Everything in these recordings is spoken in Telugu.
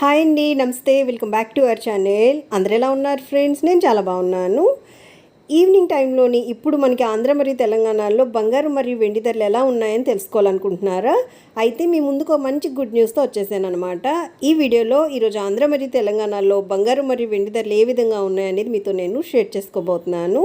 హాయ్ అండి నమస్తే. Welcome back to our channel. అందరు ఎలా ఉన్నారు ఫ్రెండ్స్? నేను చాలా బాగున్నాను. ఈవినింగ్ టైంలోని ఇప్పుడు మనకి ఆంధ్ర మరియు తెలంగాణలో బంగారు మరియు వెండి ధరలు ఎలా ఉన్నాయని తెలుసుకోవాలనుకుంటున్నారా? అయితే మీ ముందుకు మంచి గుడ్ న్యూస్తో వచ్చేసాను అనమాట ఈ వీడియోలో ఈరోజు ఆంధ్ర మరియు తెలంగాణలో బంగారు మరియు వెండి ధరలు ఏ విధంగా ఉన్నాయనేది మీతో నేను షేర్ చేసుకోబోతున్నాను.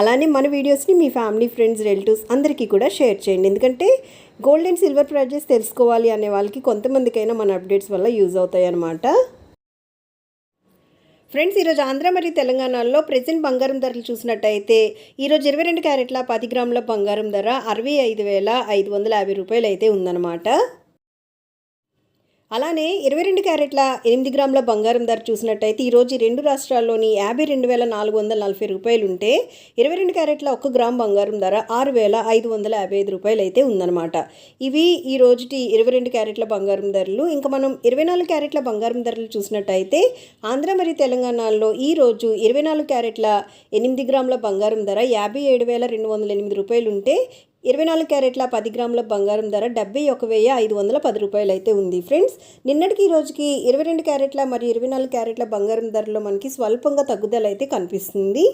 అలానే మన వీడియోస్ని మీ ఫ్యామిలీ ఫ్రెండ్స్ రిలేటివ్స్ అందరికీ కూడా షేర్ చేయండి. ఎందుకంటే గోల్డ్ అండ్ సిల్వర్ ప్రైజెస్ తెలుసుకోవాలి అనే వాళ్ళకి కొంతమందికైనా మన అప్డేట్స్ వల్ల యూజ్ అవుతాయి అన్నమాట ఫ్రెండ్స్ ఈరోజు ఆంధ్ర మరియు తెలంగాణలో ప్రెసెంట్ బంగారం ధరలు చూసినట్టయితే ఈరోజు ఇరవై రెండు క్యారెట్ల పది గ్రాముల బంగారం ధర అరవై ఐదు వేల ఐదు వందల యాభై రూపాయలు అయితే ఉందన్నమాట. అలానే ఇరవై రెండు క్యారెట్ల ఎనిమిది గ్రాముల బంగారం ధర చూసినట్టయితే ఈరోజు రెండు రాష్ట్రాల్లోని యాభై రెండు వేల నాలుగు వందల నలభై రూపాయలు ఉంటే ఇరవై రెండు క్యారెట్ల ఒక్క గ్రామ్ బంగారం ధర ఆరు వేల ఐదు వందల యాభై ఐదు రూపాయలు అయితే ఉందన్నమాట. ఇవి ఈ రోజుటి ఇరవై రెండు క్యారెట్ల బంగారం ధరలు. ఇంకా మనం ఇరవై నాలుగు క్యారెట్ల బంగారం ధరలు చూసినట్టయితే ఆంధ్ర మరియు తెలంగాణలో ఈ రోజు ఇరవై నాలుగు క్యారెట్ల ఎనిమిది గ్రాముల బంగారం ధర యాభై ఏడు వేల రెండు వందల ఎనిమిది రూపాయలు ఉంటే ఇరవై నాలుగు క్యారెట్ల పది గ్రాముల బంగారం ధర డెబ్బై ఒక వెయ్యి ఐదు వందల పది రూపాయలు అయితే ఉంది. ఫ్రెండ్స్ నిన్నటికి ఈ రోజుకి ఇరవై రెండు క్యారెట్ల మరియు ఇరవై నాలుగు క్యారెట్ల బంగారం ధరలో మనకి స్వల్పంగా తగ్గుదల అయితే కనిపిస్తుంది.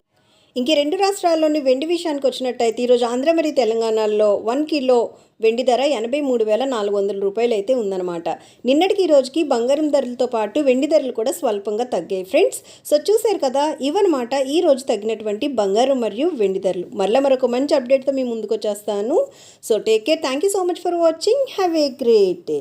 ఇంక రెండు రాష్ట్రాల్లోని వెండి విషయానికి వచ్చినట్టయితే ఈరోజు ఆంధ్ర మరియు తెలంగాణలో వన్ కిలో వెండి ధర ఎనభై మూడు వేల నాలుగు వందల రూపాయలు అయితే ఉందన్నమాట. నిన్నటికి ఈ రోజుకి బంగారం ధరలతో పాటు వెండి ధరలు కూడా స్వల్పంగా తగ్గాయి ఫ్రెండ్స్. సో చూశారు కదా ఇవన్నమాట ఈ రోజు తగ్గినటువంటి బంగారం మరియు వెండి ధరలు. మళ్ళీ మరొక మంచి అప్డేట్తో మీ ముందుకు వచ్చేస్తాను. So take care thank you so much for watching. Have a great day.